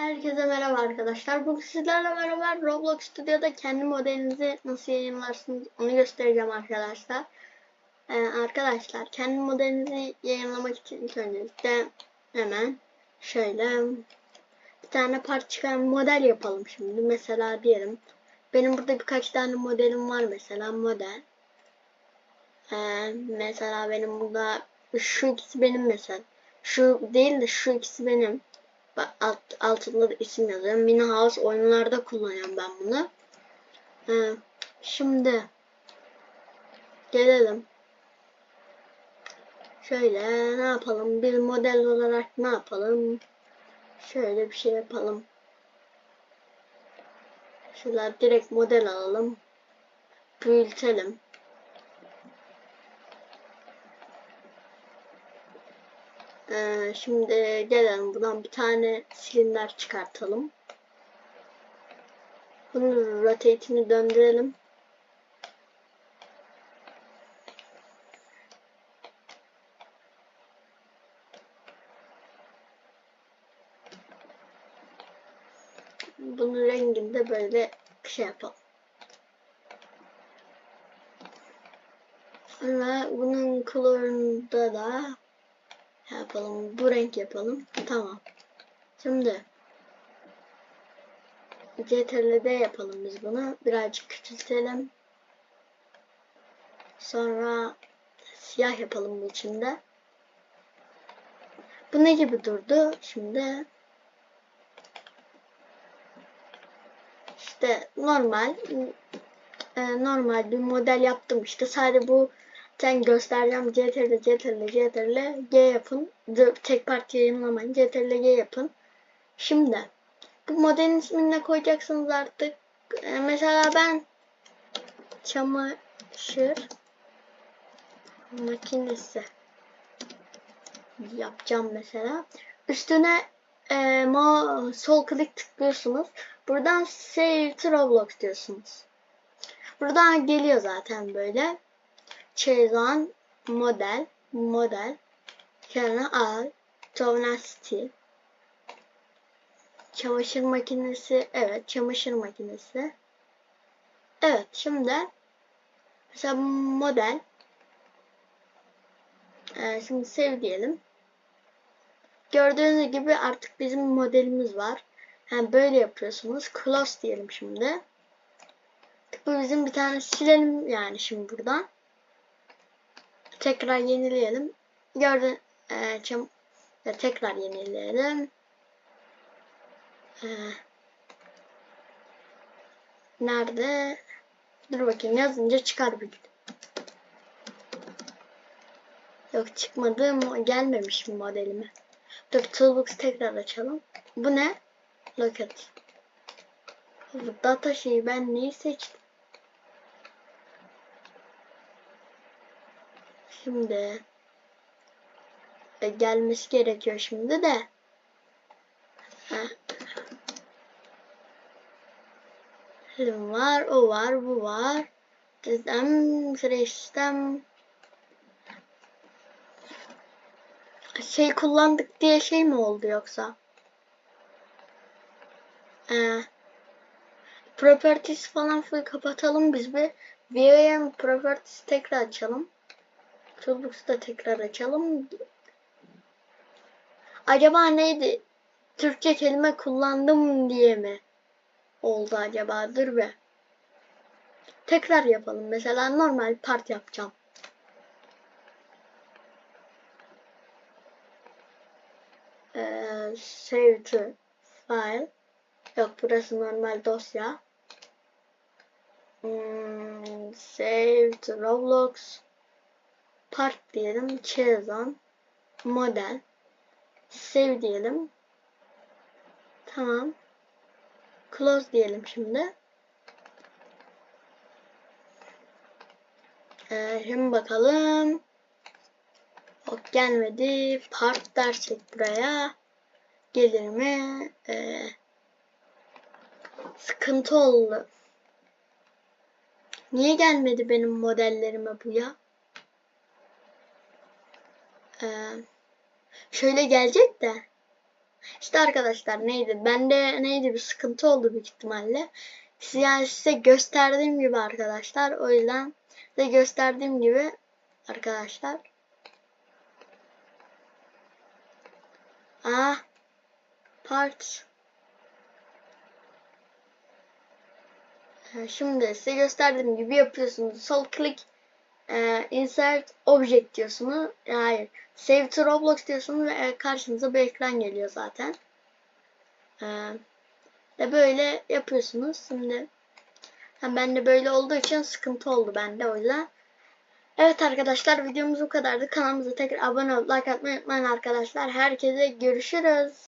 Herkese merhaba arkadaşlar. Bugün sizlerle beraber Roblox Studio'da kendi modelinizi nasıl yayınlarsınız onu göstereceğim arkadaşlar. Ee, arkadaşlar kendi modelinizi yayınlamak için ilk öncelikle hemen şöyle bir tane part çıkan model yapalım şimdi. Mesela diyelim benim burada birkaç tane modelim var mesela model. Ee, mesela benim burada şu ikisi benim mesela. Şu değil de şu ikisi benim. Alt, altında da isim yazıyor. Mini House oyunlarda kullanıyorum ben bunu. Ee, şimdi gelelim. Şöyle ne yapalım? Bir model olarak ne yapalım? Şöyle bir şey yapalım. Şöyle direkt model alalım. Büyütelim. Ee, şimdi gelelim buradan bir tane silindir çıkartalım. Bunun rotate'ini döndürelim. Bunun rengini de böyle şey yapalım. Sonra bunun color'unda da yapalım. Bu renk yapalım. Tamam. Şimdi CTRL'de yapalım biz bunu. Birazcık küçültelim. Sonra siyah yapalım bu içinde. Bu ne gibi durdu? Şimdi işte normal e, normal bir model yaptım işte sadece bu sen göstereceğim. CTRL CTRL CTRL G yapın. Tek parça yayınlamayın. CTRL G yapın. Şimdi bu modelin ismini ne koyacaksınız artık? E, mesela ben çamaşır makinesi yapacağım mesela. Üstüne e, ma sol klik tıklıyorsunuz. Buradan save to Roblox diyorsunuz. Buradan geliyor zaten böyle Çeyizan model model. Kenara al tonality çamaşır makinesi evet çamaşır makinesi. Evet şimdi mesela model. Ee, şimdi sev diyelim. Gördüğünüz gibi artık bizim modelimiz var. Yani böyle yapıyorsunuz. Close diyelim şimdi. Bu bizim bir tane silelim yani şimdi buradan tekrar yenileyelim. Gördün e, çam ya tekrar yenileyelim. E, nerede? Dur bakayım yazınca çıkar bir Yok çıkmadı mı? Gelmemiş mi modelime? Dur Toolbox tekrar açalım. Bu ne? Look at. Bu data şeyi ben neyi seçtim? Şimdi e, gelmesi gerekiyor şimdi de. Film var, o var, bu var. Sistem, süreç sistem. Şey kullandık diye şey mi oldu yoksa? Ee, properties falan kapatalım biz bir. VM properties tekrar açalım. Toolbox'u da tekrar açalım. Acaba neydi? Türkçe kelime kullandım diye mi oldu acaba? Dur be. Tekrar yapalım. Mesela normal part yapacağım. Ee, save to file. Yok burası normal dosya. Hmm, save to Roblox part diyelim. Çezon model save diyelim. Tamam. Close diyelim şimdi. Ee, şimdi bakalım. Ok gelmedi. Part dersek buraya. Gelir mi? Ee, sıkıntı oldu. Niye gelmedi benim modellerime bu ya? Ee, şöyle gelecek de İşte arkadaşlar neydi? Bende neydi bir sıkıntı oldu büyük ihtimalle. Yani size gösterdiğim gibi arkadaşlar. O yüzden size gösterdiğim gibi arkadaşlar. Ah. Parts. Ee, Şimdi size gösterdiğim gibi yapıyorsunuz. Sol klik e, insert object diyorsunuz. Hayır. Save to Roblox diyorsunuz ve e, karşınıza bir ekran geliyor zaten. Ee, ve böyle yapıyorsunuz. Şimdi ben de böyle olduğu için sıkıntı oldu bende o yüzden. Evet arkadaşlar videomuz bu kadardı. Kanalımıza tekrar abone olup like atmayı unutmayın arkadaşlar. Herkese görüşürüz.